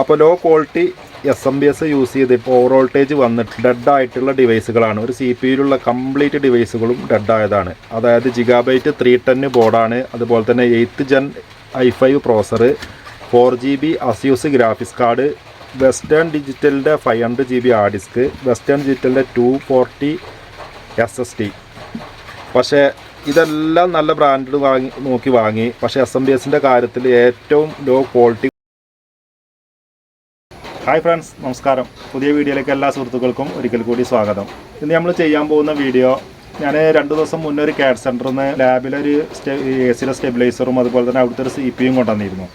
അപ്പോൾ low quality S M B S use ചെയ്ത് ഇപ്പോൾ വോൾട്ടേജ് വന്നിട്ട് ഡെഡ് ആയിട്ടുള്ള ഡിവൈസുകളാണ് ഒരു സി പി യിലുള്ള കംപ്ലീറ്റ് ഡിവൈസുകളും ഡെഡ് ആയതാണ്. അതായത് ജിഗാബൈറ്റ് ത്രീ ടെന്ന് ബോർഡാണ് അതുപോലെ തന്നെ eighth gen I five processor four G B Asus graphics card Western ഡിജിറ്റലിന്റെ five hundred G B hard disk Western ഡിജിറ്റലിന്റെ two forty S S T പക്ഷേ ഇതെല്ലാം നല്ല ബ്രാൻഡ് വാങ്ങി നോക്കി വാങ്ങി. പക്ഷേ എസ് എം ബി എസിന്റെ കാര്യത്തിൽ ഏറ്റവും ലോ ക്വാളിറ്റി ഹായ് ഫ്രണ്ട്സ് നമസ്കാരം. പുതിയ വീഡിയോയിലേക്ക് എല്ലാ സുഹൃത്തുക്കൾക്കും ഒരിക്കൽ കൂടി സ്വാഗതം. ഇന്ന് നമ്മൾ ചെയ്യാൻ പോകുന്ന വീഡിയോ ഞാൻ രണ്ട് ദിവസം മുന്നേ ഒരു കാഡ് സെന്ററിൽ നിന്ന് ലാബിലൊരു സ്റ്റെ എ സിയിലെ സ്റ്റെബിലൈസറും അതുപോലെ തന്നെ അവിടുത്തെ ഒരു സി പി യും കൊണ്ടുവന്നിരുന്നു.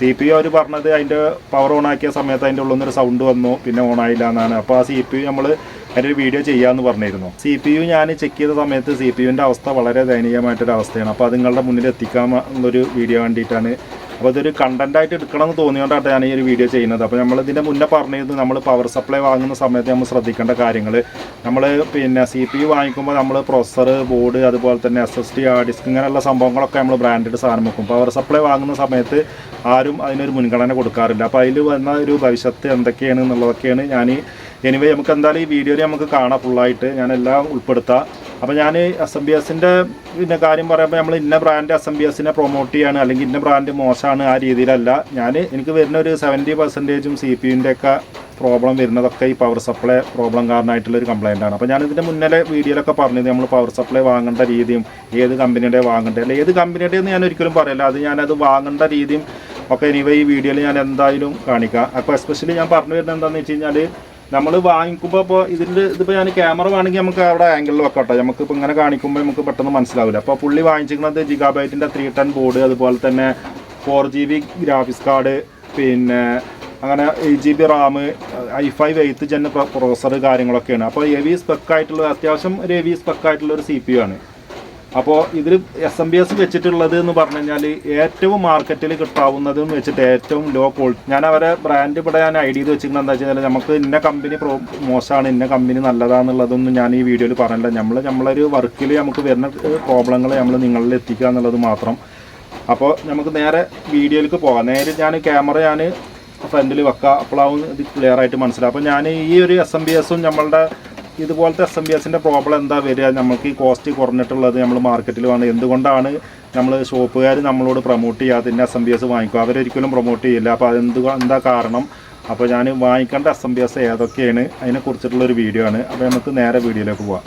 സി പി യു അവർ പറഞ്ഞത് അതിന്റെ പവർ ഓൺ ആക്കിയ സമയത്ത് അതിന്റെ ഉള്ളിൽ നിന്നൊരു സൗണ്ട് വന്നു പിന്നെ ഓൺ ആയില്ല എന്നാണ്. അപ്പോൾ ആ സി പി യു നമ്മൾ അതിന്റെ ഒരു വീഡിയോ ചെയ്യാമെന്ന് പറഞ്ഞിരുന്നു. സി പി യു ഞാൻ ചെക്ക് ചെയ്ത സമയത്ത് സി പി യുവിന്റെ അവസ്ഥ വളരെ ദയനീയമായിട്ടൊരു അവസ്ഥയാണ് അപ്പോൾ അത് നിങ്ങളുടെ മുന്നിൽ എത്തിക്കാൻ ഉള്ളൊരു വീഡിയോ വേണ്ടിയിട്ടാണ് അപ്പോൾ ഇതൊരു കണ്ടന്റ് ആയിട്ട് എടുക്കണമെന്ന് തോന്നിയോണ്ടാണ് ഞാൻ ഈ ഒരു വീഡിയോ ചെയ്യുന്നത്. അപ്പോൾ നമ്മൾ ഇതിന്റെ മുന്നേ പറഞ്ഞിരുന്നു നമ്മൾ പവർ സപ്ലൈ വാങ്ങുന്ന സമയത്ത് നമ്മൾ ശ്രദ്ധിക്കേണ്ട കാര്യങ്ങൾ നമ്മൾ പിന്നെ സി പി യു വാങ്ങിക്കുമ്പോൾ നമ്മൾ പ്രൊസർ ബോർഡ് അതുപോലെ തന്നെ എസ് എസ് ടി ആ ഡിസ്ക് ഇങ്ങനെയുള്ള സംഭവങ്ങളൊക്കെ നമ്മൾ ബ്രാൻഡഡ് സാധനം വെക്കും. പവർ സപ്ലൈ വാങ്ങുന്ന സമയത്ത് ആരും അതിനൊരു മുൻഗണന കൊടുക്കാറില്ല. അപ്പോൾ അതിൽ വന്ന ഒരു ഭവിഷ്യത്ത് എന്തൊക്കെയാണ് എന്നുള്ളതൊക്കെയാണ് ഞാൻ എനിവേ നമുക്ക് എന്തായാലും ഈ വീഡിയോയിൽ നമുക്ക് കാണാം ഫുള്ളായിട്ട് ഞാൻ എല്ലാം ഉൾപ്പെടുത്താം. അപ്പോൾ ഞാൻ എസ് എം ബി എസിന്റെ പിന്നെ കാര്യം പറയുമ്പോൾ നമ്മൾ ഇന്ന ബ്രാൻഡ് എസ് എം ബി എസിനെ പ്രൊമോട്ട് ചെയ്യാണ് അല്ലെങ്കിൽ ഇന്ന ബ്രാൻഡ് മോശമാണ് ആ രീതിയിലല്ല. ഞാൻ എനിക്ക് വരുന്ന ഒരു സെവന്റി പെർസെന്റേജും സി പി യുന്റെ ഒക്കെ പ്രോബ്ലം വരുന്നതൊക്കെ ഈ പവർ സപ്ലൈ പ്രോബ്ലം കാരണമായിട്ടുള്ള ഒരു ആണ്. അപ്പോൾ ഞാൻ ഇതിന്റെ മുന്നിലെ വീഡിയോയിലൊക്കെ പറഞ്ഞത് നമ്മൾ പവർ സപ്ലൈ വാങ്ങേണ്ട രീതിയും ഏത് കമ്പനിയുടെ വാങ്ങേണ്ടത് അല്ല ഏത് കമ്പനിയുടെ എന്ന് ഞാൻ ഒരിക്കലും പറയില്ല. അത് ഞാനത് വാങ്ങേണ്ട രീതിയും ഒക്കെ എനിവേ ഈ വീഡിയോയിൽ ഞാൻ എന്തായാലും കാണിക്കാം. അപ്പോൾ എസ്പെഷ്യലി ഞാൻ പറഞ്ഞു വരുന്നത് എന്താണെന്ന് വെച്ച് കഴിഞ്ഞാൽ നമ്മൾ വാങ്ങിക്കുമ്പോൾ ഇപ്പോൾ ഇതിന്റെ ഇതിപ്പോൾ ഞാൻ ക്യാമറ വേണമെങ്കിൽ നമുക്ക് അവിടെ ആംഗിളിൽ വെക്കട്ടെ. നമുക്ക് ഇപ്പോൾ ഇങ്ങനെ കാണിക്കുമ്പോൾ നമുക്ക് പെട്ടെന്ന് മനസ്സിലാവില്ല അപ്പോൾ പുള്ളി വാങ്ങിച്ചിരിക്കുന്നത് ജിഗാബൈറ്റിന്റെ ത്രീ ടെൻ ബോർഡ് അതുപോലെ തന്നെ four G B graphics card പിന്നെ അങ്ങനെ eight G B RAM I five eighth gen processor കാര്യങ്ങളൊക്കെയാണ്. അപ്പോൾ എ വി സ്പെക്കായിട്ടുള്ള അത്യാവശ്യം ഒരു ഹെവി സ്പെക്കായിട്ടുള്ള ഒരു സി പി യു ആണ്. അപ്പോൾ ഇതിൽ എസ് എം ബി എസ് വെച്ചിട്ടുള്ളത് എന്ന് പറഞ്ഞു കഴിഞ്ഞാൽ ഏറ്റവും മാർക്കറ്റിൽ കിട്ടാവുന്നതെന്ന് വെച്ചിട്ട് ഏറ്റവും ലോ ക്വാളിറ്റി ഞാൻ അവരെ ബ്രാൻഡ് ഇവിടെ ഞാൻ ഐഡിയ വെച്ചിരിക്കുന്നത് എന്താ വെച്ചാൽ നമുക്ക് ഇന്ന കമ്പനി പ്രോ മോശമാണ് ഇന്ന കമ്പനി നല്ലതാണെന്നുള്ളതൊന്നും ഞാൻ ഈ വീഡിയോയിൽ പറയണ്ട നമ്മൾ നമ്മളൊരു വർക്കിൽ നമുക്ക് വരുന്ന പ്രോബ്ലങ്ങൾ നമ്മൾ നിങ്ങളിൽ എത്തിക്കുക എന്നുള്ളത് മാത്രം. അപ്പോൾ നമുക്ക് നേരെ വീഡിയോയിലേക്ക് പോകാം. നേരെ ഞാൻ ക്യാമറ ഞാൻ ഫ്രണ്ടിൽ വെക്കുക അപ്പോഴാവും ഇത് ക്ലിയർ ആയിട്ട് മനസ്സിലാവും അപ്പോൾ ഞാൻ ഈ ഒരു എസ് എം ബി എസും നമ്മളുടെ ഇതുപോലത്തെ എസ് എം ബി എസിന്റെ പ്രോബ്ലം എന്താ വരിക? നമുക്ക് ഈ കോസ്റ്റ് കുറഞ്ഞിട്ടുള്ളത് നമ്മൾ മാർക്കറ്റിൽ വേണം എന്തുകൊണ്ടാണ് നമ്മൾ ഷോപ്പുകാർ നമ്മളോട് പ്രൊമോട്ട് ചെയ്യാത്തതിന്റെ എസ് എം ബി എസ് വാങ്ങിക്കും. അവരൊരിക്കലും പ്രൊമോട്ട് ചെയ്യില്ല. അപ്പോൾ അതെന്ത് എന്താ കാരണം? അപ്പോൾ ഞാൻ വാങ്ങിക്കേണ്ട എസ് എം ബി എസ് ഏതൊക്കെയാണ്? അതിനെക്കുറിച്ചിട്ടുള്ളൊരു വീഡിയോ ആണ്. അപ്പോൾ നമുക്ക് നേരെ വീഡിയോയിലേക്ക് പോവാം.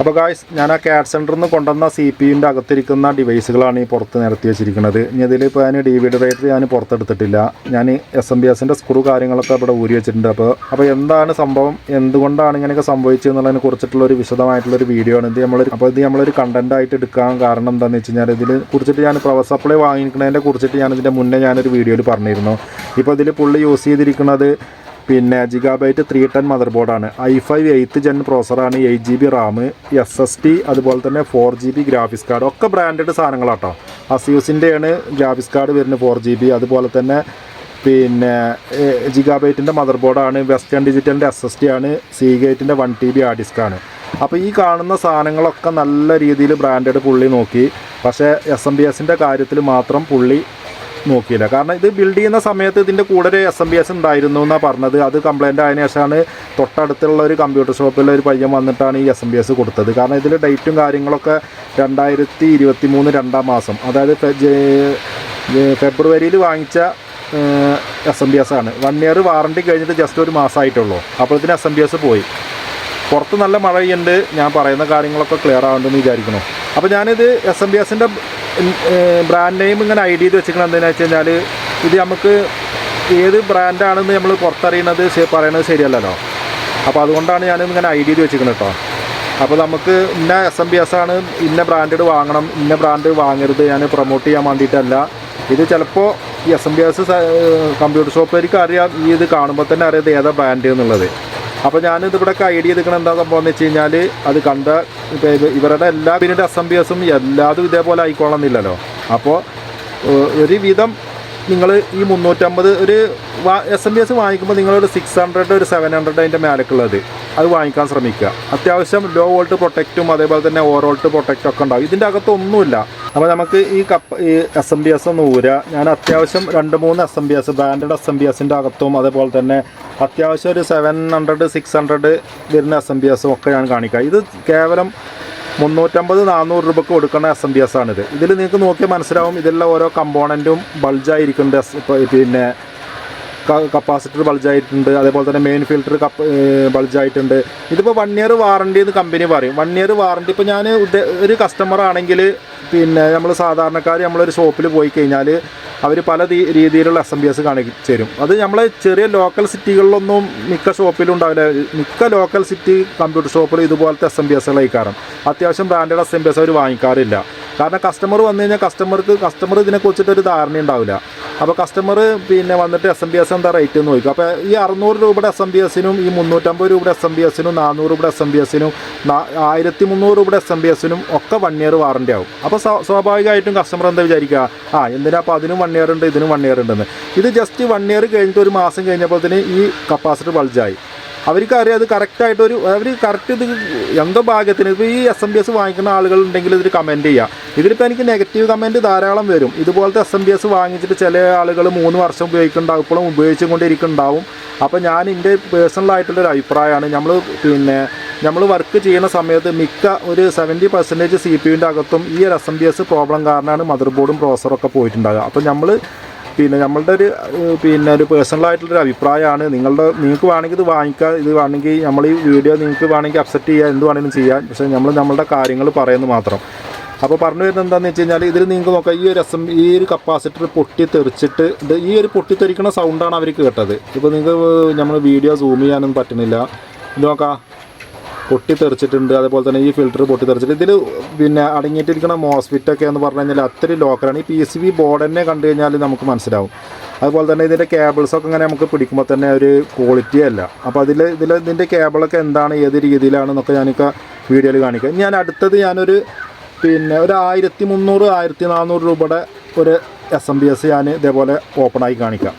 അപ്പോൾ ഗായ്സ് ഞാൻ ആ കാഡ് സെന്ററിൽ നിന്ന് കൊണ്ടുവന്ന സി പി യുന്റെ അകത്തിരിക്കുന്ന ഡിവൈസുകളാണ് ഈ പുറത്ത് നിരത്തി വെച്ചിരിക്കുന്നത്. ഇനി ഇതിൽ ഇപ്പോൾ ഞാൻ ഡി വി ഡി റേറ്റർ ഞാൻ പുറത്തെടുത്തിട്ടില്ല. ഞാൻ എസ് എം ബി എസിന്റെ സ്ക്രൂ കാര്യങ്ങളൊക്കെ ഇവിടെ ഊരി വെച്ചിട്ടുണ്ട്. അപ്പോൾ അപ്പോൾ എന്താണ് സംഭവം? എന്തുകൊണ്ടാണ് ഇങ്ങനെയൊക്കെ സംഭവിച്ചതെന്നുള്ളതിനെ കുറിച്ചിട്ടുള്ള ഒരു വിശദമായിട്ടുള്ളൊരു വീഡിയോ ആണ്. ഇത് നമ്മൾ അപ്പോൾ ഇത് നമ്മളൊരു കണ്ടന്റ് ആയിട്ട് എടുക്കാൻ കാരണം എന്താണെന്ന് വെച്ച് കഴിഞ്ഞാൽ ഇതിൽ കുറിച്ചിട്ട് ഞാൻ പവർ സപ്ലൈ വാങ്ങിക്കുന്നതിനെ കുറിച്ചിട്ട് ഞാൻ ഇതിന്റെ മുന്നേ ഞാനൊരു വീഡിയോയിൽ പറഞ്ഞിരുന്നു. ഇപ്പോൾ ഇതിൽ പുള്ളി യൂസ് ചെയ്തിരിക്കുന്നത് പിന്നെ ജിഗാബൈറ്റ് ത്രീ ടെൻ മദർ ബോർഡാണ് I five eighth gen പ്രോസറാണ് eight G B RAM S S T അതുപോലെ തന്നെ four G B graphics card ഒക്കെ ബ്രാൻഡഡ് സാധനങ്ങളാട്ടോ. അസ്യൂസിന്റെയാണ് ഗ്രാഫിക്സ് കാർഡ് വരുന്നത് ഫോർ ജി ബി അതുപോലെ തന്നെ പിന്നെ ജിഗാബൈറ്റിന്റെ മദർ ബോർഡാണ് വെസ്റ്റേൺ ഡിജിറ്റലിന്റെ എസ് എസ് ടി ആണ്. സി ഗേറ്റിന്റെ one T B hard disk ആണ്. അപ്പോൾ ഈ കാണുന്ന സാധനങ്ങളൊക്കെ നല്ല രീതിയിൽ ബ്രാൻഡഡ് പുള്ളി നോക്കി. പക്ഷേ എസ് എം ബി എസിന്റെ കാര്യത്തിൽ മാത്രം പുള്ളി നോക്കിയില്ല. കാരണം ഇത് ബിൽഡ് ചെയ്യുന്ന സമയത്ത് ഇതിന്റെ കൂടെ ഒരു എസ് എം ബി എസ് ഉണ്ടായിരുന്നു എന്നാണ് പറഞ്ഞത്. അത് കംപ്ലയിന്റ് ആയതിനു ശേഷമാണ് തൊട്ടടുത്തുള്ള ഒരു കമ്പ്യൂട്ടർ ഷോപ്പിൽ ഒരു പയ്യൻ വന്നിട്ടാണ് ഈ എസ് എം ബി എസ് കൊടുത്തത്. കാരണം ഇതിൽ ഡേറ്റും കാര്യങ്ങളൊക്കെ രണ്ടായിരത്തി ഇരുപത്തി മൂന്ന് രണ്ടാം മാസം. അതായത് ഫെബ്രുവരിയിൽ വാങ്ങിച്ച എസ് എം ബി എസ് ആണ്. വൺ ഇയർ വാറണ്ടി കഴിഞ്ഞിട്ട് ജസ്റ്റ് ഒരു മാസമായിട്ടുള്ളൂ അപ്പോഴത്തേന് എസ് എം ബി എസ് പോയി. പുറത്ത് നല്ല മഴയുണ്ട് ഞാൻ പറയുന്ന കാര്യങ്ങളൊക്കെ ക്ലിയർ ആവുന്നുണ്ടെന്ന് വിചാരിക്കുന്നു. അപ്പോൾ ഞാനിത് എസ് എം ബി എസിന്റെ ബ്രാൻഡ് നെയിം ഇങ്ങനെ ഐ ഡി ചെയ്ത് വെച്ചിരിക്കുന്നത് എന്താണെന്ന് വെച്ച് കഴിഞ്ഞാൽ ഇത് നമുക്ക് ഏത് ബ്രാൻഡാണെന്ന് നമ്മൾ പുറത്തറിയണത് പറയണത് ശരിയല്ലല്ലോ. അപ്പോൾ അതുകൊണ്ടാണ് ഞാൻ ഇങ്ങനെ ഐ ഡി ചെയ്ത് വെച്ചിരിക്കുന്നത് കേട്ടോ അപ്പോൾ നമുക്ക് ഇന്ന എസ് എം ബി എസ് ആണ് ഇന്ന ബ്രാൻഡ് വാങ്ങണം ഇന്ന ബ്രാൻഡ് വാങ്ങരുത് ഞാൻ പ്രൊമോട്ട് ചെയ്യാൻ വേണ്ടിയിട്ടല്ല. ഇത് ചിലപ്പോൾ S M B S computer ഷോപ്പുകാർക്ക് അറിയാം ഈ ഇത് കാണുമ്പോൾ തന്നെ അറിയാം ഏതാ ബ്രാൻഡ് എന്നുള്ളത് അപ്പോൾ ഞാനിത് ഇവിടെ ഐ ഡി എടുക്കണ എന്താ സംഭവം എന്ന് വെച്ച് കഴിഞ്ഞാൽ അത് കണ്ട ഇവരുടെ എല്ലാ പിന്നീട് എസും എല്ലാതും ഇതേപോലെ ആയിക്കോളണമെന്നില്ലല്ലോ അപ്പോൾ ഒരുവിധം നിങ്ങൾ ഈ മുന്നൂറ്റമ്പത് ഒരു എസ് എം ബി എസ് വാങ്ങിക്കുമ്പോൾ നിങ്ങളൊരു സിക്സ് ഹൺഡ്രഡ് ഒരു സെവൻ ഹൺഡ്രഡ് അതിന്റെ മേലേക്കുള്ളത്. അത് വാങ്ങിക്കാൻ ശ്രമിക്കുക. അത്യാവശ്യം ലോ വോൾട്ട് പ്രൊട്ടക്റ്റും അതേപോലെ തന്നെ ഓവർ വോൾട്ട് പ്രൊട്ടക്റ്റും ഒക്കെ ഉണ്ടാവും. ഇതിന്റെ അകത്തൊന്നുമില്ല അപ്പോൾ നമുക്ക് ഈ കപ്പ് ഈ എസ് എം ബി എസ് ഒന്ന് ഊരുക ഞാൻ അത്യാവശ്യം രണ്ട് മൂന്ന് S M B S branded S M B എസിന്റെ അകത്തും അതേപോലെ തന്നെ അത്യാവശ്യം ഒരു സെവൻ ഹൺഡ്രഡ് സിക്സ് ഹൺഡ്രഡ് വരുന്ന എസ് എം ബി എസും ഒക്കെ ഞാൻ കാണിക്കുക ഇത് കേവലം മുന്നൂറ്റമ്പത് നാനൂറ് രൂപക്ക് കൊടുക്കുന്ന എസ് എം ഡി എസ് ആണിത്. ഇതിൽ നിങ്ങൾക്ക് നോക്കിയാൽ മനസ്സിലാവും ഇതിലുള്ള ഓരോ കമ്പോണന്റും ബൾജായിരിക്കുന്നുണ്ട് പിന്നെ കപ്പാസിറ്റർ ബൾജായിട്ടുണ്ട് അതേപോലെ തന്നെ മെയിൻ ഫിൽറ്റർ കപ്പ് ബൾജായിട്ടുണ്ട്. ഇതിപ്പോൾ വൺ ഇയർ വാറണ്ടി എന്ന് കമ്പനി പറയും. വൺ ഇയർ വാറണ്ടി ഇപ്പോൾ ഞാൻ ഒരു കസ്റ്റമർ ആണെങ്കിൽ പിന്നെ നമ്മൾ സാധാരണക്കാർ നമ്മളൊരു ഷോപ്പിൽ പോയി കഴിഞ്ഞാൽ അവർ പല രീതിയിലുള്ള എസ് എം ബി എസ് കാണിച്ചു തരും. അത് നമ്മളെ ചെറിയ ലോക്കൽ സിറ്റികളിലൊന്നും മിക്ക ഷോപ്പിലും ഉണ്ടാവില്ല. മിക്ക ലോക്കൽ സിറ്റി കമ്പ്യൂട്ടർ ഷോപ്പിൽ ഇതുപോലത്തെ എസ് എം ബി എസ് കയറാം അത്യാവശ്യം branded S M B S അവർ വാങ്ങിക്കാറില്ല. കാരണം കസ്റ്റമർ വന്നു കഴിഞ്ഞാൽ കസ്റ്റമർക്ക് കസ്റ്റമർ ഇതിനെക്കുറിച്ചിട്ട് ഒരു ധാരണ ഉണ്ടാവില്ല. അപ്പോൾ കസ്റ്റമർ പിന്നെ വന്നിട്ട് എസ് എം ബി എസ് എന്താ റേറ്റ് എന്ന് ചോദിക്കും. അപ്പോൾ ഈ അറുന്നൂറ് രൂപയുടെ എസ് എം ബി എസിനും ഈ മുന്നൂറ്റമ്പത് രൂപയുടെ എസ് എം ബി എസിനും നാനൂറ് രൂപയുടെ എസ് എം ബി എസിനും ആയിരത്തി മുന്നൂറ് രൂപയുടെ എസ് എം ബി എസിനും ഒക്കെ വൺ ഇയർ വാറണ്ടി ആവും. അപ്പോൾ സ്വാ- സ്വാഭാവികമായിട്ടും കസ്റ്റമർ എന്താ വിചാരിക്കുക? ആ എന്തിനാ അപ്പോൾ അതിനും വൺ ഇയർ ഉണ്ട് ഇതിനും വൺ ഇയർ ഉണ്ടെന്ന്. ഇത് ജസ്റ്റ് വൺ ഇയർ കഴിഞ്ഞിട്ട് ഒരു മാസം കഴിഞ്ഞപ്പോഴത്തേന് ഈ കപ്പാസിറ്റർ ബൾജായി അവർക്ക് അറിയാം അത് കറക്റ്റായിട്ട് ഒരു അവർ കറക്റ്റ് ഇത് എന്തോ ഭാഗ്യത്തിന്. ഇപ്പോൾ ഈ എസ് എം ബി എസ് വാങ്ങിക്കുന്ന ആളുകൾ ഉണ്ടെങ്കിൽ ഇതിൽ കമന്റ് ചെയ്യുക ഇതിലിപ്പോൾ എനിക്ക് നെഗറ്റീവ് കമന്റ് ധാരാളം വരും. ഇതുപോലത്തെ എസ് എം ബി എസ് വാങ്ങിച്ചിട്ട് ചില ആളുകൾ മൂന്ന് വർഷം ഉപയോഗിക്കുന്നുണ്ടാവും ഇപ്പോഴും ഉപയോഗിച്ചും കൊണ്ടിരിക്കുന്നുണ്ടാവും അപ്പോൾ ഞാൻ എന്റെ പേഴ്സണലായിട്ടുള്ളൊരു അഭിപ്രായമാണ്. നമ്മൾ പിന്നെ നമ്മൾ വർക്ക് ചെയ്യുന്ന സമയത്ത് മിക്ക ഒരു സെവന്റി പെർസെന്റേജ് സി പി യുവിന്റെ അകത്തും ഈ ഒരു S M B S problem കാരണമാണ് മദർ ബോർഡും പ്രോസറും ഒക്കെ പോയിട്ടുണ്ടാകുക അപ്പോൾ നമ്മൾ പിന്നെ നമ്മളുടെ ഒരു പിന്നെ ഒരു പേഴ്സണലായിട്ടുള്ളൊരു അഭിപ്രായമാണ്. നിങ്ങളുടെ നിങ്ങൾക്ക് വേണമെങ്കിൽ ഇത് വാങ്ങിക്കാം ഇത് വേണമെങ്കിൽ നമ്മൾ ഈ വീഡിയോ നിങ്ങൾക്ക് വേണമെങ്കിൽ അക്സെപ്റ്റ് ചെയ്യാം എന്ത് വേണമെങ്കിലും ചെയ്യാം. പക്ഷേ നമ്മൾ നമ്മളുടെ കാര്യങ്ങൾ പറയുന്നത് മാത്രം. അപ്പോൾ പറഞ്ഞു വരുന്നത് എന്താണെന്ന് വെച്ച് കഴിഞ്ഞാൽ ഇതിൽ നിങ്ങൾക്ക് നോക്കാം ഈ ഒരു എസം ഈ ഒരു കപ്പാസിറ്റർ പൊട്ടി തെറിച്ചിട്ട് ഇത് ഈ ഒരു പൊട്ടി തെറിക്കുന്ന സൗണ്ടാണ് അവർക്ക് കേട്ടത്. ഇപ്പോൾ നിങ്ങൾക്ക് നമ്മൾ വീഡിയോ സൂം ചെയ്യാനൊന്നും പറ്റുന്നില്ല. ഇത് നോക്കാം. പൊട്ടി തെറിച്ചിട്ടുണ്ട് അതേപോലെ തന്നെ ഈ ഫിൽറ്റർ പൊട്ടി തെറിച്ചിട്ട് ഇതിൽ പിന്നെ അടങ്ങിയിട്ടിരിക്കുന്ന മോസ്ഫിറ്റ് ഒക്കെ എന്ന് പറഞ്ഞു കഴിഞ്ഞാൽ അത്രയും ലോക്കലാണ് ഈ പി സി ബി ബോർഡ് തന്നെ കണ്ടു കഴിഞ്ഞാൽ നമുക്ക് മനസ്സിലാവും. അതുപോലെ തന്നെ ഇതിന്റെ കേബിൾസൊക്കെ ഇങ്ങനെ നമുക്ക് പിടിക്കുമ്പോൾ തന്നെ ഒരു ക്വാളിറ്റി അല്ല. അപ്പോൾ അതിൽ ഇതിൽ ഇതിന്റെ കേബിളൊക്കെ എന്താണ് ഏത് രീതിയിലാണെന്നൊക്കെ ഞാനൊക്കെ വീഡിയോയിൽ കാണിക്കാം. ഞാൻ അടുത്തത് ഞാനൊരു പിന്നെ ഒരു ആയിരത്തി മുന്നൂറ് ആയിരത്തി നാനൂറ് രൂപയുടെ ഒരു എസ് എം ബി എസ് ഞാൻ ഇതേപോലെ ഓപ്പണായി കാണിക്കാം.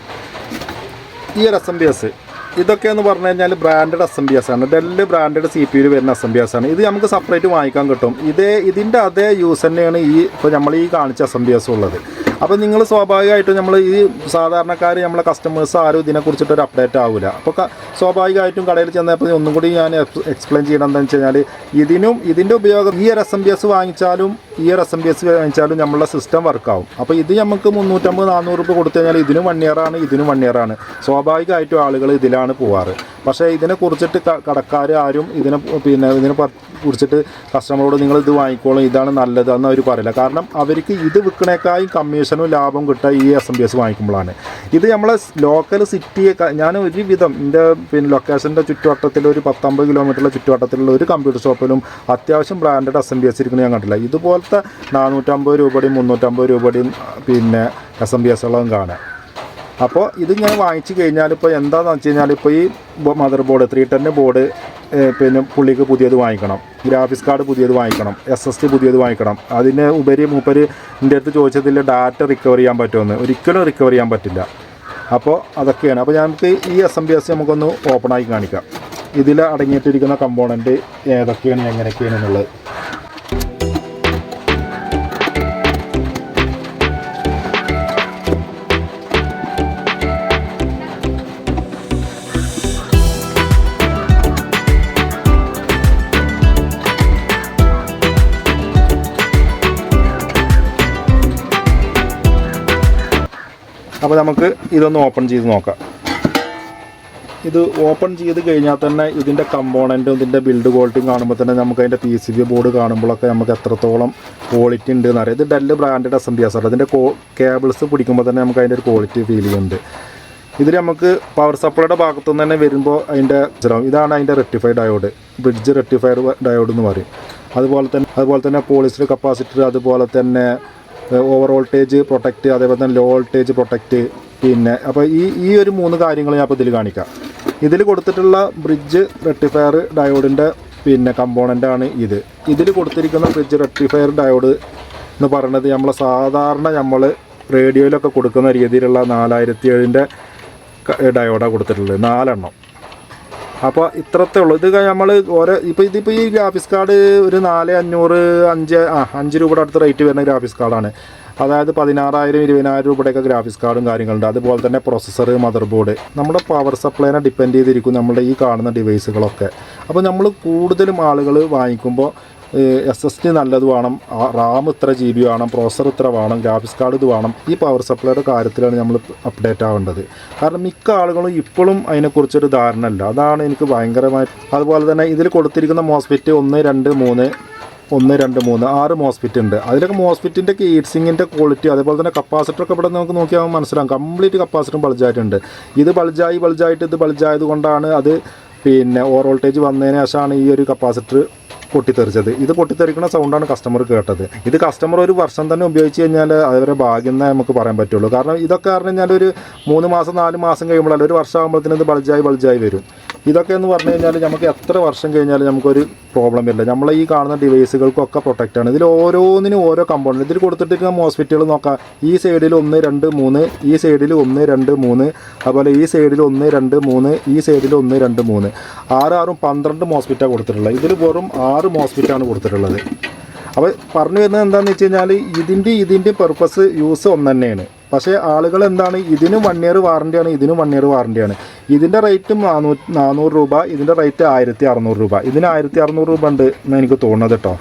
ഈ ഒരു എസ് എം ബി എസ് ഇതൊക്കെ എന്ന് പറഞ്ഞു കഴിഞ്ഞാൽ ബ്രാൻഡഡ് എസ് ആണ്. ഡെല്ല് ബ്രാൻഡഡ് സി പി യുയിൽ വരുന്ന എസ് ആണ്. ഇത് നമുക്ക് സെപ്പറേറ്റ് വാങ്ങിക്കാൻ കിട്ടും. ഇതേ ഇതിന്റെ അതേ യൂസ് തന്നെയാണ് ഈ ഇപ്പോൾ നമ്മൾ ഈ കാണിച്ച എസ് ഉള്ളത്. അപ്പോൾ നിങ്ങൾ സ്വാഭാവികമായിട്ടും നമ്മൾ ഈ സാധാരണക്കാർ നമ്മളെ കസ്റ്റമേഴ്സ് ആരും ഇതിനെക്കുറിച്ചിട്ട് ഒരു അപ്ഡേറ്റ് ആവില്ല അപ്പോൾ സ്വാഭാവികമായിട്ടും കടയിൽ ചെന്നപ്പോൾ ഒന്നും കൂടി ഞാൻ എക്സ്പ്ലെയിൻ ചെയ്യണം എന്താണെന്ന് വെച്ച് കഴിഞ്ഞാൽ ഇതിനും ഇതിന്റെ ഉപയോഗം ഈ ഒരു എസ് എം ബി എസ് വാങ്ങിച്ചാലും ഈ ഒരു എസ് എം ബി എസ് വാങ്ങിച്ചാലും നമ്മളുടെ സിസ്റ്റം വർക്കാവും അപ്പോൾ ഇത് നമുക്ക് മുന്നൂറ്റമ്പത് നാനൂറ് രൂപ കൊടുത്തു കഴിഞ്ഞാൽ ഇതിനും വൺ ഇയർ ആണ് ഇതിനും വൺ ഇയർ ആണ്. സ്വാഭാവികമായിട്ടും ആളുകൾ ഇതിലാണ് പോവാറ്. പക്ഷേ ഇതിനെ കുറിച്ചിട്ട് കടക്കാർ ആരും ഇതിനെ പിന്നെ ഇതിനെ കുറിച്ചിട്ട് കസ്റ്റമറോട് നിങ്ങൾ ഇത് വാങ്ങിക്കോളും ഇതാണ് നല്ലതെന്ന് അവർ പറയില്ല. കാരണം അവർക്ക് ഇത് വിൽക്കണേക്കായും കമ്മീഷനും ലാഭം കിട്ടുക ഈ എസ് എം ബി എസ് വാങ്ങിക്കുമ്പോഴാണ് ഇത് നമ്മളെ ലോക്കൽ സിറ്റിയെ ഞാൻ ഒരുവിധം എന്റെ പിന്നെ ലൊക്കേഷന്റെ ചുറ്റുവട്ടത്തിൽ ഒരു പത്തമ്പത് കിലോമീറ്ററിലെ ചുറ്റുവട്ടത്തിലുള്ള ഒരു കമ്പ്യൂട്ടർ ഷോപ്പിലും അത്യാവശ്യം branded S M B S ഇരിക്കുന്നത് ഞാൻ കണ്ടില്ല ഇതുപോലത്തെ നാനൂറ്റമ്പത് രൂപയുടെയും മുന്നൂറ്റമ്പത് രൂപയുടെയും പിന്നെ എസ് എം ബി എസ് ഉള്ളതും കാണാം. അപ്പോൾ ഇതിങ്ങനെ വാങ്ങിച്ചു കഴിഞ്ഞാൽ ഇപ്പോൾ എന്താണെന്ന് വെച്ച് കഴിഞ്ഞാൽ ഇപ്പോൾ ഈ മദർ ബോർഡ് ത്രീ ടെന്റെ ബോർഡ് പിന്നെ പുള്ളിക്ക് പുതിയത് വാങ്ങിക്കണം. ഗ്രാഫിക്സ് കാർഡ് പുതിയത് വാങ്ങിക്കണം. എസ് എസ് ടി പുതിയത് വാങ്ങിക്കണം. അതിന് ഉപരി മൂപ്പര് എന്റെ അടുത്ത് ചോദിച്ചതിൽ ഡാറ്റ റിക്കവർ ചെയ്യാൻ പറ്റുമെന്ന്. ഒരിക്കലും റിക്കവർ ചെയ്യാൻ പറ്റില്ല. അപ്പോൾ അതൊക്കെയാണ്. അപ്പോൾ നമുക്ക് ഈ എസ് എം ബി എസ് നമുക്കൊന്ന് ഓപ്പണാക്കി കാണിക്കാം. ഇതിൽ അടങ്ങിയിട്ടിരിക്കുന്ന കമ്പോണന്റ് ഏതൊക്കെയാണ് എങ്ങനെയൊക്കെയാണ് എന്നുള്ളത്. അപ്പോൾ നമുക്ക് ഇതൊന്ന് ഓപ്പൺ ചെയ്ത് നോക്കാം. ഇത് ഓപ്പൺ ചെയ്ത് കഴിഞ്ഞാൽ തന്നെ ഇതിന്റെ കമ്പോണന്റും ഇതിന്റെ ബിൽഡ് ക്വാളിറ്റിയും കാണുമ്പോൾ തന്നെ നമുക്ക് അതിന്റെ പി സി ബി ബോർഡ് കാണുമ്പോഴൊക്കെ നമുക്ക് എത്രത്തോളം ക്വാളിറ്റി ഉണ്ട് എന്നറിയാം ഇത് Dell branded S M B S ആണ് ഇതിന്റെ കേബിൾസ് പിടിക്കുമ്പോൾ തന്നെ നമുക്ക് അതിന്റെ ഒരു ക്വാളിറ്റി ഫീൽ ചെയ്യുന്നുണ്ട്. ഇതിൽ നമുക്ക് പവർ സപ്ലൈയുടെ ഭാഗത്തു നിന്ന് തന്നെ വരുമ്പോൾ അതിന്റെ ഇതാണ് അതിന്റെ rectified diode bridge rectified diode എന്ന് പറയും. അതുപോലെ തന്നെ അതുപോലെ തന്നെ പോളിസ്റ്റർ കപ്പാസിറ്റർ അതുപോലെ തന്നെ ഓവർ വോൾട്ടേജ് പ്രൊട്ടക്റ്റ് അതേപോലെ തന്നെ ലോ വോൾട്ടേജ് പ്രൊട്ടക്റ്റ് പിന്നെ അപ്പോൾ ഈ ഈ ഒരു മൂന്ന് കാര്യങ്ങൾ ഞാൻ അപ്പോൾ ഇതിൽ കാണിക്കാം. ഇതിൽ കൊടുത്തിട്ടുള്ള ബ്രിഡ്ജ് റെക്ടിഫയർ ഡയോഡിന്റെ പിന്നെ കമ്പോണന്റ് ആണ് ഇത്. ഇതിൽ കൊടുത്തിരിക്കുന്ന ബ്രിഡ്ജ് റെക്ടിഫയർ ഡയോഡ് എന്ന് പറയുന്നത് നമ്മൾ സാധാരണ നമ്മൾ റേഡിയോയിലൊക്കെ കൊടുക്കുന്ന രീതിയിലുള്ള നാലായിരത്തി ഏഴിന്റെ ഡയോഡാണ് കൊടുത്തിട്ടുള്ളത്. നാലെണ്ണം. അപ്പോൾ ഇത്രത്തേ ഉള്ളൂ. ഇത് നമ്മൾ ഓരോ ഇപ്പോൾ ഇതിപ്പോൾ ഈ ഗ്രാഫിക്സ് കാർഡ് ഒരു നാല് അഞ്ഞൂറ് അഞ്ച് ആ അഞ്ച് രൂപയുടെ അടുത്ത് റേറ്റ് വരുന്ന ഗ്രാഫിക്സ് കാർഡാണ് അതായത് പതിനാറായിരം ഇരുപതിനായിരം രൂപയുടെയൊക്കെ ഗ്രാഫിക്സ് കാർഡും കാര്യങ്ങളുണ്ട്. അതുപോലെ തന്നെ പ്രോസസ്സർ മദർ ബോർഡ് നമ്മുടെ പവർ സപ്ലൈനെ ഡിപ്പെൻഡ് ചെയ്തിരിക്കും നമ്മുടെ ഈ കാണുന്ന ഡിവൈസുകളൊക്കെ അപ്പോൾ നമ്മൾ കൂടുതലും ആളുകൾ വാങ്ങിക്കുമ്പോൾ എസ് എസ് ടി നല്ലത് വേണം റാം ഇത്ര ജി ബി വേണം പ്രോസർ ഇത്ര വേണം ഗ്രാഫിക്സ് കാർഡ് ഇത് വേണം ഈ പവർ സപ്ലൈയുടെ കാര്യത്തിലാണ് നമ്മൾ അപ്ഡേറ്റ് ആവേണ്ടത്. കാരണം മിക്ക ആളുകളും ഇപ്പോഴും അതിനെക്കുറിച്ചൊരു ധാരണ ഇല്ല അതാണ് എനിക്ക് ഭയങ്കരമായി അതുപോലെ തന്നെ ഇതിൽ കൊടുത്തിരിക്കുന്ന മോസ്ഫിറ്റ് ഒന്ന് രണ്ട് മൂന്ന് ഒന്ന് രണ്ട് മൂന്ന് ആറ് മോസ്ഫിറ്റ് ഉണ്ട്. അതിലൊക്കെ മോസ്ഫിറ്റിന്റെ കീറ്റ്സിങ്ങിന്റെ ക്വാളിറ്റി അതേപോലെ തന്നെ കപ്പാസിറ്റർ ഒക്കെ ഇവിടെ നമുക്ക് നോക്കിയാൽ മനസ്സിലാകും കംപ്ലീറ്റ് കപ്പാസിറ്ററും ബൾജായിട്ടുണ്ട് ഇത് ബൾജായി ബൾജായിട്ട് ഇത് ബൾജായത് കൊണ്ടാണ് അത് പിന്നെ ഓവർ വോൾട്ടേജ് വന്നതിന് ശേഷമാണ് ഈ ഒരു കപ്പാസിറ്റർ പൊട്ടിത്തെറിച്ചത്. ഇത് പൊട്ടിത്തെറിക്കുന്ന സൗണ്ടാണ് കസ്റ്റമർ കേട്ടത്. ഇത് കസ്റ്റമർ ഒരു വർഷം തന്നെ ഉപയോഗിച്ച് കഴിഞ്ഞാൽ അവരെ ഭാഗ്യം നമുക്ക് പറയാൻ പറ്റുള്ളൂ. കാരണം ഇതൊക്കെ പറഞ്ഞു കഴിഞ്ഞാൽ ഒരു മൂന്ന് മാസം നാല് മാസം കഴിയുമ്പോഴല്ല ഒരു വർഷം ആകുമ്പോഴത്തേനും ഇത് ബൾജായി ബൾജായി വരും. ഇതൊക്കെ എന്ന് പറഞ്ഞു കഴിഞ്ഞാൽ നമുക്ക് എത്ര വർഷം കഴിഞ്ഞാലും നമുക്കൊരു പ്രോബ്ലം ഇല്ല. നമ്മൾ ഈ കാണുന്ന ഡിവൈസുകൾക്കൊക്കെ ആണ്. ഇതിൽ ഓരോന്നിനും ഓരോ കമ്പോണന്റ് ഇതിൽ കൊടുത്തിട്ടിരിക്കുന്ന ഹോസ്പിറ്റലുകൾ നോക്കാം. ഈ സൈഡിൽ ഒന്ന് രണ്ട് മൂന്ന് ഈ സൈഡിൽ ഒന്ന് രണ്ട് മൂന്ന് അതുപോലെ ഈ സൈഡിൽ ഒന്ന് രണ്ട് മൂന്ന് ഈ സൈഡിൽ ഒന്ന് രണ്ട് മൂന്ന്. ആറ് ആറും പന്ത്രണ്ട് മോസ്പിറ്റാണ് കൊടുത്തിട്ടുള്ളത്. ഇതിൽ വെറും ആറ് മോസ്പിറ്റാണ് കൊടുത്തിട്ടുള്ളത്. അപ്പോൾ പറഞ്ഞു വരുന്നത് എന്താണെന്ന് വെച്ച് കഴിഞ്ഞാൽ ഇതിന്റെ ഇതിന്റെ പെർപ്പസ് യൂസ് ഒന്ന് തന്നെയാണ്. പക്ഷേ ആളുകൾ എന്താണ്? ഇതിനും വൺ ഇയർ വാറണ്ടിയാണ് ഇതിനും വൺ ഇയർ വാറണ്ടിയാണ് ഇതിന്റെ റേറ്റ് നാനൂ നാനൂറ് രൂപ ഇതിന്റെ റേറ്റ് ആയിരത്തി അറുന്നൂറ് രൂപ. ഇതിന് ആയിരത്തി അറുന്നൂറ് രൂപ ഉണ്ട് എന്ന് എനിക്ക് തോന്നുന്നത് കേട്ടോ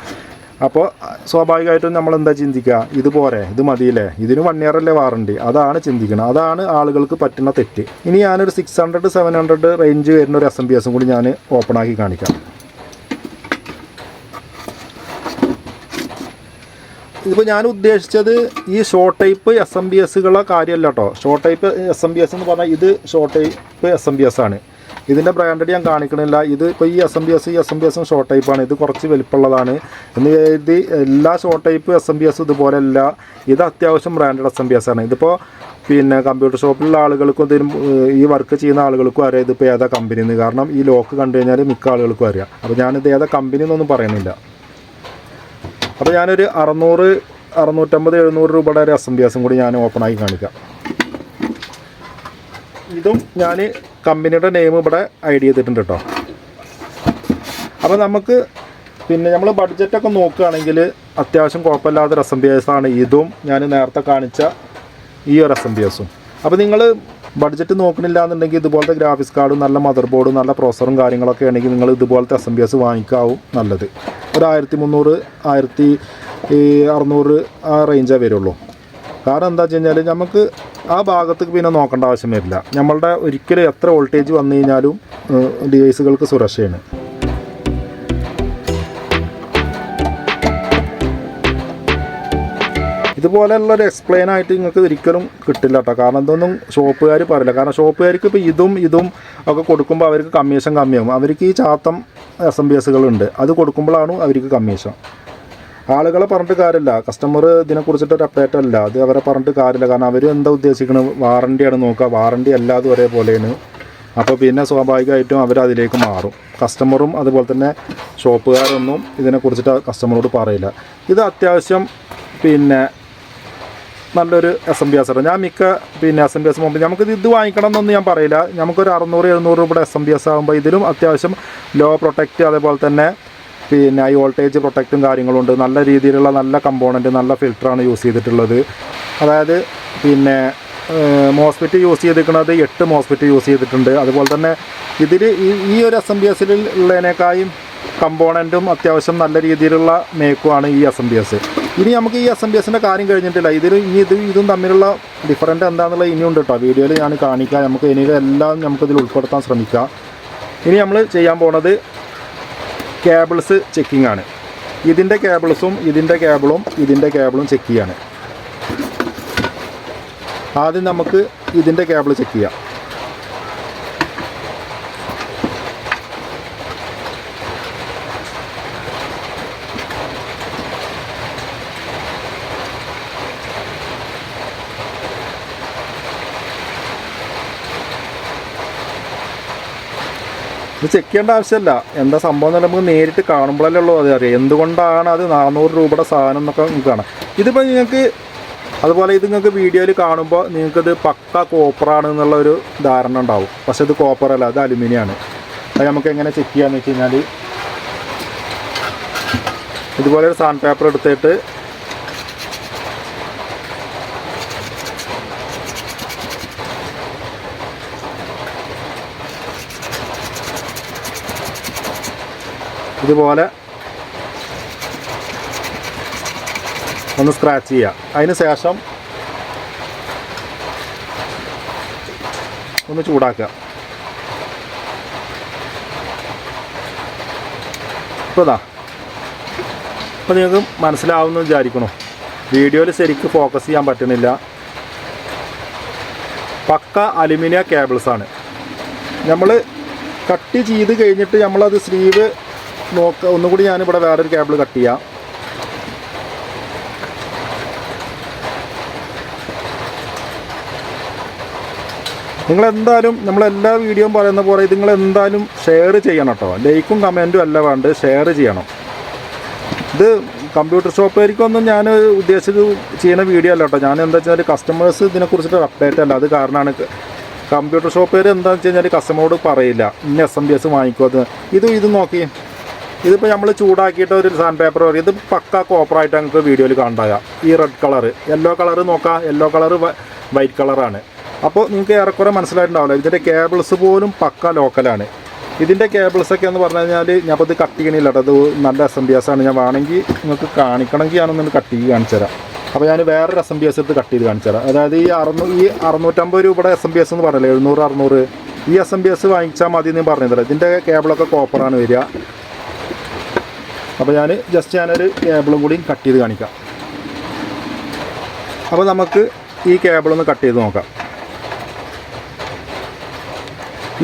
അപ്പോൾ സ്വാഭാവികമായിട്ടും നമ്മൾ എന്താ ചിന്തിക്കുക? ഇത് ഇത് മതിയില്ലേ? ഇതിന് വൺ ഇയർ അല്ലേ വാറണ്ടി അതാണ് ചിന്തിക്കുന്നത് അതാണ് ആളുകൾക്ക് പറ്റുന്ന തെറ്റ്. ഇനി ഞാനൊരു six hundred seven hundred range വരുന്ന ഒരു എസ് എം ബി എസും കൂടി ഞാൻ ഓപ്പൺ ആക്കി കാണിക്കാം. ഇതിപ്പോൾ ഞാൻ ഉദ്ദേശിച്ചത് ഈ short type S M B എസുകളെ കാര്യമല്ല കേട്ടോ short type S M B S എന്ന് പറഞ്ഞാൽ ഇത് short type S M B S ആണ്. ഇതിന്റെ ബ്രാൻഡഡ് ഞാൻ കാണിക്കണില്ല. ഇത് ഇപ്പോൾ ഈ എസ് എം ബി എസ് ഈ എസ് എം ബി എസും ഷോർട്ട് ടൈപ്പാണ് ഇത് കുറച്ച് വലിപ്പമുള്ളതാണ്. എന്ന് ഇത് എല്ലാ short type S M B S ഇതുപോലെയല്ല ഇത് അത്യാവശ്യം branded S M B S ആണ്. ഇതിപ്പോൾ പിന്നെ കമ്പ്യൂട്ടർ ഷോപ്പിലുള്ള ആളുകൾക്കും ഇതിന് ഈ വർക്ക് ചെയ്യുന്ന ആളുകൾക്കും അറിയാം ഇതിപ്പോൾ ഏതാ കമ്പനിന്ന് കാരണം ഈ ലോക്ക് കണ്ടു കഴിഞ്ഞാൽ മിക്ക ആളുകൾക്കും അറിയാം. അപ്പോൾ ഞാനിത് ഏതാ കമ്പനി എന്നൊന്നും പറയുന്നില്ല. അപ്പോൾ ഞാനൊരു അറുന്നൂറ് അറുന്നൂറ്റമ്പത് എഴുന്നൂറ് രൂപയുടെ ഒരു എം കൂടി ഞാൻ ഓപ്പൺ ആക്കി കാണിക്കാം. ഇതും ഞാൻ കമ്പനിയുടെ നെയിം ഇവിടെ ഐഡി ചെയ്തിട്ടുണ്ട് കേട്ടോ അപ്പോൾ നമുക്ക് പിന്നെ നമ്മൾ ബഡ്ജറ്റൊക്കെ നോക്കുകയാണെങ്കിൽ അത്യാവശ്യം കുഴപ്പമില്ലാത്തൊരു ആണ് ഇതും. ഞാൻ നേരത്തെ കാണിച്ച ഈ ഒരു എം അപ്പോൾ നിങ്ങൾ ബഡ്ജറ്റ് നോക്കണില്ല എന്നുണ്ടെങ്കിൽ ഇതുപോലത്തെ ഗ്രാഫിക്സ് കാർഡും നല്ല മദർ ബോർഡും നല്ല പ്രോസറും കാര്യങ്ങളൊക്കെ ആണെങ്കിൽ നിങ്ങൾ ഇതുപോലത്തെ എസ് എം ബി എസ് വാങ്ങിക്കാവും നല്ലത്. ഒരു ആയിരത്തി മുന്നൂറ് ആയിരത്തി അറുന്നൂറ് ആ റേഞ്ചേ വരുള്ളൂ. കാരണം എന്താ വെച്ച് കഴിഞ്ഞാൽ നമുക്ക് ആ ഭാഗത്തേക്ക് പിന്നെ നോക്കേണ്ട ആവശ്യം വരില്ല. നമ്മളുടെ ഒരിക്കലും എത്ര വോൾട്ടേജ് വന്നു കഴിഞ്ഞാലും ഡിവൈസുകൾക്ക് സുരക്ഷയാണ്. ഇതുപോലെയുള്ള ഒരു എക്സ്പ്ലെയിൻ ആയിട്ട് നിങ്ങൾക്ക് ഒരിക്കലും കിട്ടില്ല കേട്ടോ കാരണം ഇതൊന്നും ഷോപ്പുകാർ പറയില്ല. കാരണം ഷോപ്പുകാർക്ക് ഇപ്പോൾ ഇതും ഇതും ഒക്കെ കൊടുക്കുമ്പോൾ അവർക്ക് കമ്മീഷൻ കമ്മിയാകും അവർക്ക് ഈ ചാത്തം എസ് എം ബി എസുകളുണ്ട് അത് കൊടുക്കുമ്പോഴാണ് അവർക്ക് കമ്മീഷൻ ആളുകളെ പറഞ്ഞിട്ട് കാര്യമില്ല. കസ്റ്റമർ ഇതിനെക്കുറിച്ചിട്ട് ഒരു അപ്ഡേറ്റ് അല്ല. അത് അവരെ പറഞ്ഞിട്ട് കാര്യമില്ല. കാരണം അവർ എന്താ ഉദ്ദേശിക്കുന്നത് വാറണ്ടിയാണ് നോക്കുക. വാറണ്ടി അല്ലാതെ ഒരേപോലെയാണ്. അപ്പോൾ പിന്നെ സ്വാഭാവികമായിട്ടും അവർ അതിലേക്ക് മാറും. കസ്റ്റമറും അതുപോലെ തന്നെ ഷോപ്പുകാരൊന്നും ഇതിനെക്കുറിച്ചിട്ട് കസ്റ്റമറോട് പറയില്ല. ഇത് അത്യാവശ്യം പിന്നെ നല്ലൊരു എസ് എം ബി എസ് ആണ്. ഞാൻ മിക്ക പിന്നെ എസ് എം ബി എസ് മുമ്പ് നമുക്ക് ഇത് വാങ്ങിക്കണം എന്നൊന്നും ഞാൻ പറയില്ല. നമുക്കൊരു അറുന്നൂറ് എഴുന്നൂറ് രൂപയുടെ എസ് എം ബി എസ് ആകുമ്പോൾ ഇതിലും അത്യാവശ്യം ലോ പ്രൊട്ടക്റ്റ് അതേപോലെ തന്നെ പിന്നെ ഹൈ വോൾട്ടേജ് പ്രൊട്ടക്റ്റും കാര്യങ്ങളും ഉണ്ട്. നല്ല രീതിയിലുള്ള നല്ല കമ്പോണന്റ് നല്ല ഫിൽറ്ററാണ് യൂസ് ചെയ്തിട്ടുള്ളത്. അതായത് പിന്നെ മോസ്ഫിറ്റ് യൂസ് ചെയ്തിരിക്കുന്നത് എട്ട് മോസ്ഫിറ്റ് യൂസ് ചെയ്തിട്ടുണ്ട്. അതുപോലെ തന്നെ ഇതിൽ ഈ ഒരു എസ് എം ബി എസിൽ ഉള്ളതിനേക്കായും കമ്പോണന്റും അത്യാവശ്യം നല്ല രീതിയിലുള്ള മേക്കുമാണ് ഈ എസ് എം ബി എസ് ഇനി നമുക്ക് ഈ എസ് എം ബി എസിന്റെ കാര്യം കഴിഞ്ഞിട്ടില്ല. ഇതിൽ ഇനി ഇത് ഇതും തമ്മിലുള്ള ഡിഫറന്റ് എന്താണെന്നുള്ള ഇനിയും ഉണ്ട് കേട്ടോ വീഡിയോയിൽ ഞാൻ കാണിക്കാം. നമുക്ക് ഇനി എല്ലാം നമുക്കിതിൽ ഉൾപ്പെടുത്താൻ ശ്രമിക്കാം. ഇനി നമ്മൾ ചെയ്യാൻ പോണത് കേബിൾസ് ചെക്കിംഗ് ആണ്. ഇതിന്റെ കേബിൾസും ഇതിന്റെ കേബിളും ഇതിന്റെ കേബിളും ചെക്ക് ചെയ്യാണ്. ആദ്യം നമുക്ക് ഇതിന്റെ കേബിൾ ചെക്ക് ചെയ്യാം. ഇത് ചെക്ക് ചെയ്യേണ്ട ആവശ്യമില്ല. എന്താ സംഭവം എന്ന് നമുക്ക് നേരിട്ട് കാണുമ്പോഴല്ലേ ഉള്ളൂ അത് അറിയാം. എന്തുകൊണ്ടാണ് അത് നാനൂറ് രൂപയുടെ സാധനം എന്നൊക്കെ നമുക്ക് കാണാം. ഇതിപ്പോൾ നിങ്ങൾക്ക് അതുപോലെ ഇത് നിങ്ങൾക്ക് വീഡിയോയിൽ കാണുമ്പോൾ നിങ്ങൾക്കിത് പക്ക കോപ്പറാണ് എന്നുള്ള ഒരു ധാരണ ഉണ്ടാവും. പക്ഷേ ഇത് കോപ്പർ അല്ല അത് അലുമിനിയാണ് അത് നമുക്ക് എങ്ങനെ ചെക്ക് ചെയ്യാമെന്ന് വെച്ച് കഴിഞ്ഞാൽ ഇതുപോലെ ഒരു സാൻഡ് പേപ്പർ എടുത്തിട്ട് ഇതുപോലെ ഒന്ന് സ്ക്രാച്ച് ചെയ്യുക അതിന് ശേഷം ഒന്ന് ചൂടാക്കുക. ഇപ്പോൾ ഇതാ. ഇപ്പോൾ നിങ്ങൾക്ക് മനസ്സിലാവുമെന്ന് വിചാരിക്കണോ. വീഡിയോയിൽ ശരിക്ക് ഫോക്കസ് ചെയ്യാൻ പറ്റുന്നില്ല പക്ക അലുമിനിയ കേബിൾസാണ് നമ്മൾ കട്ട് ചെയ്ത് കഴിഞ്ഞിട്ട് നമ്മളത് സ്ലീവ് നോക്ക ഒന്നുകൂടി ഞാനിവിടെ വേറൊരു കേബിൾ കട്ട് ചെയ്യാം. നിങ്ങൾ എന്തായാലും നമ്മളെല്ലാ വീഡിയോയും പറയുന്ന പോലെ ഇത് നിങ്ങൾ എന്തായാലും ഷെയർ ചെയ്യണം കേട്ടോ ലൈക്കും കമന്റും അല്ല വേണ്ട ഷെയർ ചെയ്യണം. ഇത് കമ്പ്യൂട്ടർ ഷോപ്പുകാർക്കൊന്നും ഞാൻ ഉദ്ദേശിച്ച് ചെയ്യുന്ന വീഡിയോ അല്ല കേട്ടോ ഞാൻ എന്താ വെച്ചാൽ കസ്റ്റമേഴ്സ് ഇതിനെക്കുറിച്ചിട്ട് അപ്ഡേറ്റ് അല്ല. അത് കാരണമാണ് കമ്പ്യൂട്ടർ ഷോപ്പുകാർ എന്താണെന്ന് വെച്ച് കഴിഞ്ഞാൽ കസ്റ്റമറോട് പറയില്ല. ഇന്ന എസ് എം ബി എസ് വാങ്ങിക്കോ അത്. ഇത് ഇത് നോക്കി. ഇതിപ്പോൾ നമ്മൾ ചൂടാക്കിയിട്ട് ഒരു സാൻഡ് പേപ്പർ പറയും. ഇത് പക്ക കോപ്പറായിട്ട് നമുക്ക് വീഡിയോയിൽ കാണുക ഈ റെഡ് കളർ യെല്ലോ കളർ നോക്കാം. യെല്ലോ കളർ വൈറ്റ് കളറാണ് അപ്പോൾ നിങ്ങൾക്ക് ഏറെക്കുറെ മനസ്സിലായിട്ടുണ്ടാവില്ല. ഇതിന്റെ കേബിൾസ് പോലും പക്ക ലോക്കലാണ് ഇതിന്റെ കേബിൾസൊക്കെ എന്ന് പറഞ്ഞു കഴിഞ്ഞാൽ ഞാൻ അപ്പോൾ ഇത് കട്ട് ചെയ്യണില്ല കേട്ടോ അത് നല്ല എസ് എം ബി എസ് ആണ്. ഞാൻ വേണമെങ്കിൽ നിങ്ങൾക്ക് കാണിക്കണമെങ്കിൽ ഞാനൊന്ന് കട്ട് ചെയ്ത് കാണിച്ചു തരാം. അപ്പോൾ ഞാൻ വേറൊരു എസ് എം ബി എസ് എടുത്ത് കട്ട് ചെയ്ത് കാണിച്ചു തരാം. അതായത് ഈ അറുന്നൂ ഈ അറുന്നൂറ്റമ്പത് രൂപയുടെ എസ് എം ബി എസ് എന്ന് പറഞ്ഞില്ലേ? എഴുന്നൂറ് അറുന്നൂറ് ഈ എസ് എം ബി എസ് വാങ്ങിച്ചാൽ മതി എന്ന് പറഞ്ഞില്ല ഇതിന്റെ കേബിളൊക്കെ കോപ്പറാണ് വരിക. അപ്പോൾ ഞാൻ ജസ്റ്റ് ഞാനൊരു കേബിളും കൂടി കട്ട് ചെയ്ത് കാണിക്കാം. അപ്പോൾ നമുക്ക് ഈ കേബിളൊന്ന് കട്ട് ചെയ്ത് നോക്കാം.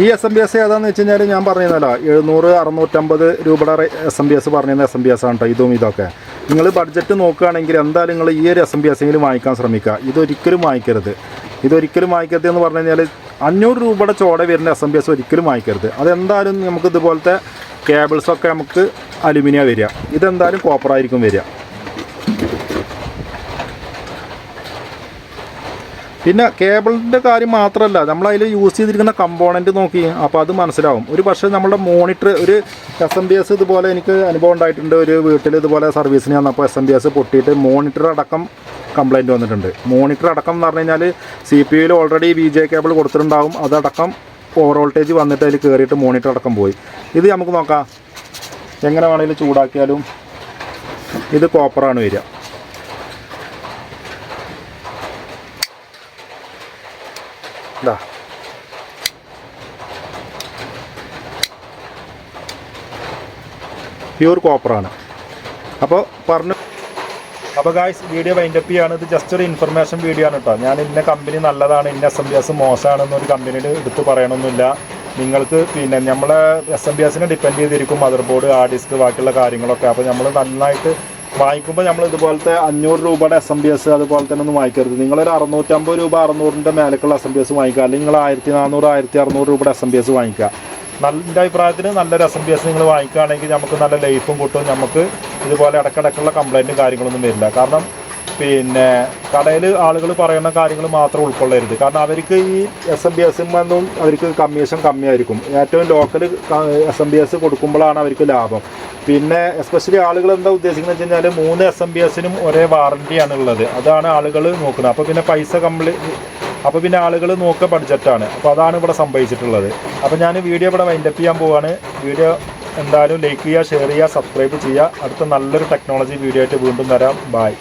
ഈ എസ് എം ബി എസ് ഏതാണെന്ന് വെച്ച് കഴിഞ്ഞാൽ ഞാൻ പറഞ്ഞിരുന്നല്ലോ എഴുന്നൂറ് അറുന്നൂറ്റമ്പത് രൂപയുടെ എസ് എം ബി എസ് പറഞ്ഞിരുന്ന എസ് എം ബി എസ് ആണ് കേട്ടോ ഇതും ഇതൊക്കെ. നിങ്ങൾ ബഡ്ജറ്റ് നോക്കുകയാണെങ്കിൽ എന്തായാലും നിങ്ങൾ ഈ ഒരു എസ് എം ബി എസ് എങ്കിലും വാങ്ങിക്കാൻ ശ്രമിക്കുക. ഇതൊരിക്കലും വാങ്ങിക്കരുത്. ഇതൊരിക്കലും വാങ്ങിക്കരുത് എന്ന് പറഞ്ഞു കഴിഞ്ഞാൽ അഞ്ഞൂറ് രൂപയുടെ ചോട വരുന്ന എസ് എം ബി എസ് ഒരിക്കലും വാങ്ങിക്കരുത്. അതെന്തായാലും നമുക്ക് ഇതുപോലത്തെ കേബിൾസൊക്കെ നമുക്ക് അലുമിനിയ വരിക. ഇതെന്തായാലും കോപ്പറായിരിക്കും വരിക. പിന്നെ കേബിളിന്റെ കാര്യം മാത്രമല്ല നമ്മൾ അതിൽ യൂസ് ചെയ്തിരിക്കുന്ന കമ്പോണന്റ് നോക്കി അപ്പോൾ അത് മനസ്സിലാവും. ഒരു പക്ഷേ നമ്മുടെ മോണിറ്റർ ഒരു എസ് എം ബി എസ് ഇതുപോലെ എനിക്ക് അനുഭവം ഉണ്ടായിട്ടുണ്ട്. ഒരു വീട്ടിൽ ഇതുപോലെ സർവീസിന് വന്നപ്പോൾ എസ് എം ബി എസ് പൊട്ടിയിട്ട് മോണിറ്റർ അടക്കം കംപ്ലൈന്റ് വന്നിട്ടുണ്ട്. മോണിറ്റർ അടക്കം എന്ന് പറഞ്ഞു കഴിഞ്ഞാൽ സി പി യുയിൽ ഓൾറെഡി വി ജെ കേബിൾ കൊടുത്തിട്ടുണ്ടാവും. അതടക്കം ഓവർ വോൾട്ടേജ് വന്നിട്ട് അതിൽ കയറിയിട്ട് മോണിറ്റർ അടക്കം പോയി. ഇത് നമുക്ക് നോക്കാം. എങ്ങനെ വേണമെങ്കിലും ചൂടാക്കിയാലും ഇത് കോപ്പറാണ് വരിക. ഇതാ. പ്യൂർ കോപ്പറാണ് അപ്പോൾ പറഞ്ഞു അപ്പോൾ ഗായ്സ് വീഡിയോ വൈൻഡപ്പ് ചെയ്യാണ്. ഇത് ജസ്റ്റ് ഒരു ഇൻഫർമേഷൻ വീഡിയോ ആണ് കേട്ടോ ഞാൻ ഇന്ന കമ്പനി നല്ലതാണ് ഇന്ന എസ് എം ബി എസ് മോശമാണെന്നൊരു കമ്പനിയിൽ എടുത്ത് പറയണമെന്നില്ല നിങ്ങൾക്ക് പിന്നെ നമ്മളെ എസ് എം ബി എസിനെ ഡിപ്പെൻഡ് ചെയ്തിരിക്കും മദർ ബോർഡ് ഹാർഡ് ഡിസ്ക് ബാക്കിയുള്ള കാര്യങ്ങളൊക്കെ. അപ്പോൾ നമ്മൾ നന്നായിട്ട് വാങ്ങിക്കുമ്പോൾ നമ്മൾ ഇതുപോലത്തെ അഞ്ഞൂറ് രൂപയുടെ എസ് എം ബി എസ് അതുപോലെ തന്നെ ഒന്നും വാങ്ങിക്കരുത്. നിങ്ങളൊരു അറുന്നൂറ്റമ്പത് രൂപ അറുന്നൂറിന്റെ മേലേക്കുള്ള എസ് എം ബി എസ് വാങ്ങിക്കുക. അല്ലെങ്കിൽ നിങ്ങൾ ആയിരത്തി നാനൂറ് ആയിരത്തി അറുന്നൂറ് രൂപയുടെ എസ് എം ബി എസ് വാങ്ങിക്കുക. നല്ല എന്റെ അഭിപ്രായത്തിന് നല്ലൊരു എസ് എം ബി എസ് നിങ്ങൾ വാങ്ങിക്കുകയാണെങ്കിൽ നമുക്ക് നല്ല ലൈഫും കിട്ടും. നമുക്ക് ഇതുപോലെ ഇടക്കിടക്കുള്ള കംപ്ലൈന്റും കാര്യങ്ങളൊന്നും വരില്ല. കാരണം പിന്നെ കടയിൽ ആളുകൾ പറയുന്ന കാര്യങ്ങൾ മാത്രം ഉൾക്കൊള്ളരുത്. കാരണം അവർക്ക് ഈ എസ് എം ബി എസ് വന്നും അവർക്ക് കമ്മീഷൻ കമ്മിയായിരിക്കും. ഏറ്റവും local S M B S കൊടുക്കുമ്പോഴാണ് അവർക്ക് ലാഭം. പിന്നെ എസ്പെഷ്യലി ആളുകൾ എന്താ ഉദ്ദേശിക്കുന്നത് വെച്ച് കഴിഞ്ഞാൽ മൂന്ന് എസ് എം ബി എസിനും ഒരേ വാറണ്ടിയാണ് ഉള്ളത് അതാണ് ആളുകൾ നോക്കുന്നത്. അപ്പോൾ പിന്നെ പൈസ കംപ്ലീ അപ്പോൾ പിന്നെ ആളുകൾ നോക്ക ബഡ്ജറ്റാണ് അപ്പോൾ അതാണ് ഇവിടെ സംഭവിച്ചിട്ടുള്ളത്. അപ്പോൾ ഞാൻ വീഡിയോ ഇവിടെ വൈൻഡപ്പ് ചെയ്യാൻ പോവാണ്. വീഡിയോ എന്തായാലും ലൈക്ക് ചെയ്യുക ഷെയർ ചെയ്യുക സബ്സ്ക്രൈബ് ചെയ്യുക. അടുത്ത നല്ലൊരു ടെക്നോളജി വീഡിയോ ആയിട്ട് വീണ്ടും വരാം. ബായ്